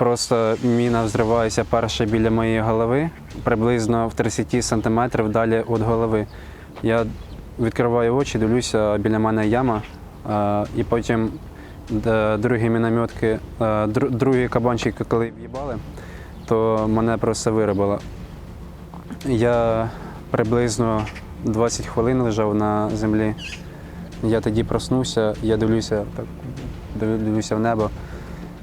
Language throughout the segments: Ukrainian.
просто міна взривається перша біля моєї голови, приблизно в 30 сантиметрів далі від голови. Я відкриваю очі, дивлюся, біля мене яма, е, і потім е, другі мінометки, е, дру- другі кабанчики, коли в'їбали, то мене просто виробило. Я приблизно 20 хвилин лежав на землі. Я тоді проснувся, я дивлюся, так, дивлюся в небо,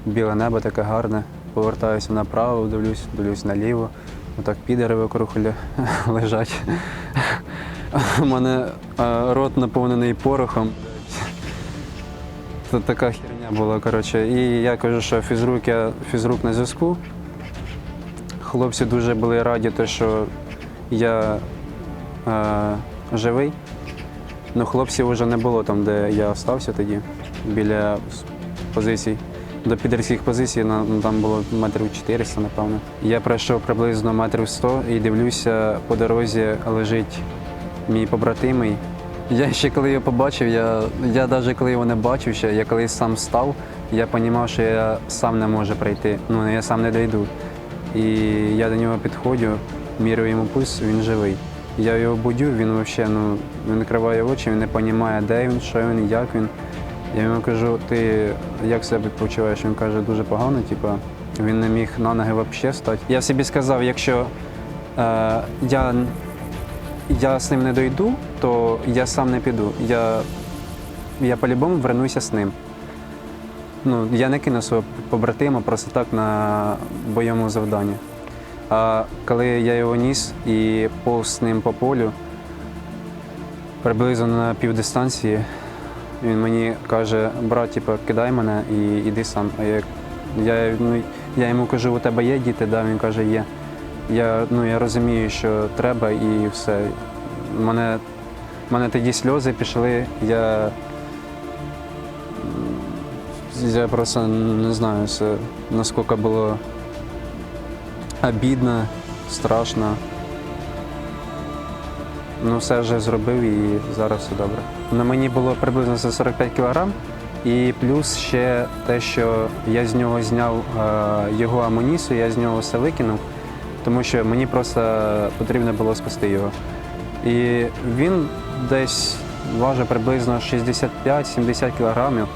біле небо таке гарне. Повертаюся направо, дивлюсь, дивлюсь наліво. Отак підери вокруг лежать. У мене е, рот наповнений порохом. Це така херня була, коротше. І я кажу, що фізрук, я фізрук на зв'язку. Хлопці дуже були раді, те, що я е, живий. Ну, хлопців вже не було там, де я стався тоді, біля позицій. До підерських позицій ну, там було метрів 400, напевно. Я пройшов приблизно метрів 100 і дивлюся, по дорозі лежить мій побратимий. Я ще коли його побачив, я, я навіть коли його не бачив ще, я коли сам став, я розумів, що я сам не можу прийти. Ну, я сам не дойду. І я до нього підходжу, міряю йому пульс, він живий. Я його будю, він взагалі ну, він відкриває очі, він не розуміє, де він, що він, як він. Я йому кажу, ти як себе почуваєш? Він каже, дуже погано, типу, він не міг на ноги взагалі стати. Я собі сказав, якщо е, я, я з ним не дойду, то я сам не піду. Я, я по-любому вернуся з ним. Ну, я не кину свого побратима просто так на бойовому завданні. А коли я його ніс і повз з ним по полю, приблизно на півдистанції, він мені каже, брат, типу, кидай мене і іди сам. А я, я, ну, я йому кажу, у тебе є діти? Да, він каже, є. Я, ну, я розумію, що треба і все. У мене, мене тоді сльози пішли. Я, я просто не знаю, це, наскільки було обідно, страшно. Ну, все вже зробив і зараз все добре. На мені було приблизно за 45 кілограм. І плюс ще те, що я з нього зняв е, його амунісію, я з нього все викинув, тому що мені просто потрібно було спасти його. І він десь важить приблизно 65-70 кілограмів.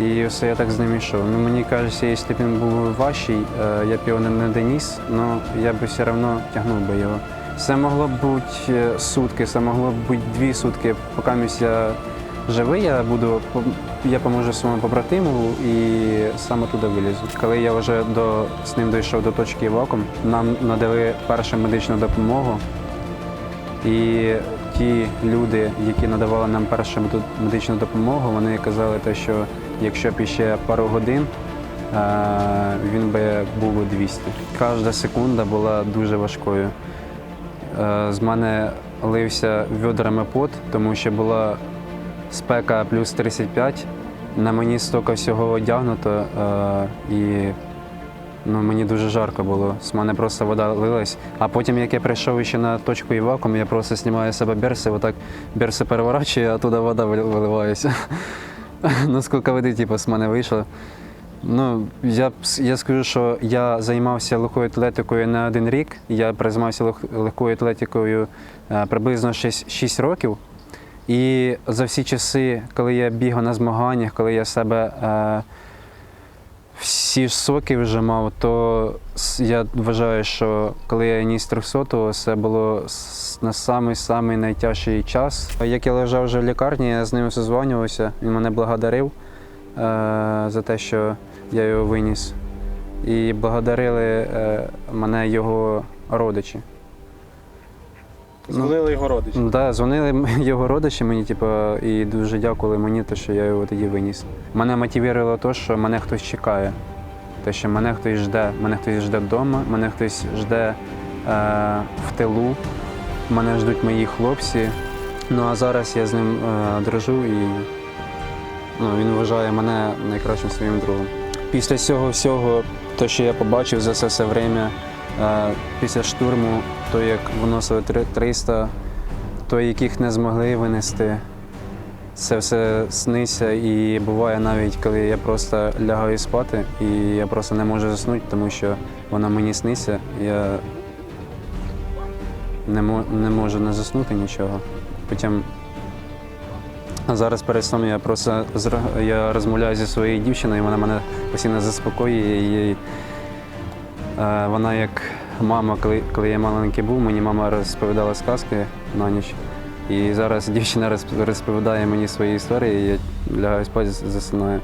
І все я так з ним йшов. Ну, мені кажеться, якщо б він був важчий, е, я б його не, доніс, але я б все одно тягнув би його. Це могло б бути е, сутки, це могло б бути дві сутки, поки я живий, я буду я поможу своєму побратиму і саме туди вилізу. Коли я вже до, з ним дійшов до точки вакуум, нам надали першу медичну допомогу. І ті люди, які надавали нам першу медичну допомогу, вони казали, що якщо б ще пару годин, е, він би був у 200. Кожна секунда була дуже важкою. Е, З мене лився відрами пот, тому що була спека плюс 35. На мені стільки всього одягнуто, е, і ну, мені дуже жарко було. З мене просто вода лилась. А потім, як я прийшов ще на точку івакуум, я просто знімаю з себе берси, отак берси переворачую, а туди вода виливається. ну, скільки води, типу, з мене вийшло. Ну, я, я скажу, що я займався легкою атлетикою не один рік. Я займався лег- легкою атлетикою е, приблизно 6, 6 років. І за всі часи, коли я бігав на змаганнях, коли я себе е, всі соки вжимав, то я вважаю, що коли я ніс 300 це було на самий-самий найтяжчий час. Як я лежав вже в лікарні, я з ним созванювався, він мене благодарив е, за те, що я його виніс. І благодарили е, мене його родичі. Дзвонили його родичі. Ну, Да, дзвонили його родичі мені, типу, і дуже дякували мені, те, що я його тоді виніс. Мене мотивувало те, що мене хтось чекає. Те, що мене хтось жде, мене хтось жде вдома, мене хтось жде е, в тилу, мене ждуть мої хлопці. Ну а зараз я з ним е, дружу і ну, він вважає мене найкращим своїм другом. Після цього всього, те, що я побачив за це все время, е, після штурму, то як виносили 300, то яких не змогли винести. це все сниться. І буває навіть, коли я просто лягаю спати, і я просто не можу заснути, тому що вона мені сниться. Я не можу не заснути нічого. Потім а зараз перед сном я просто я розмовляю зі своєю дівчиною, вона мене постійно заспокоює. І, е, вона як мама, коли, коли я маленький був, мені мама розповідала сказки на ніч. І зараз дівчина розп- розповідає мені свої історії, і я лягаю спати, засинаю.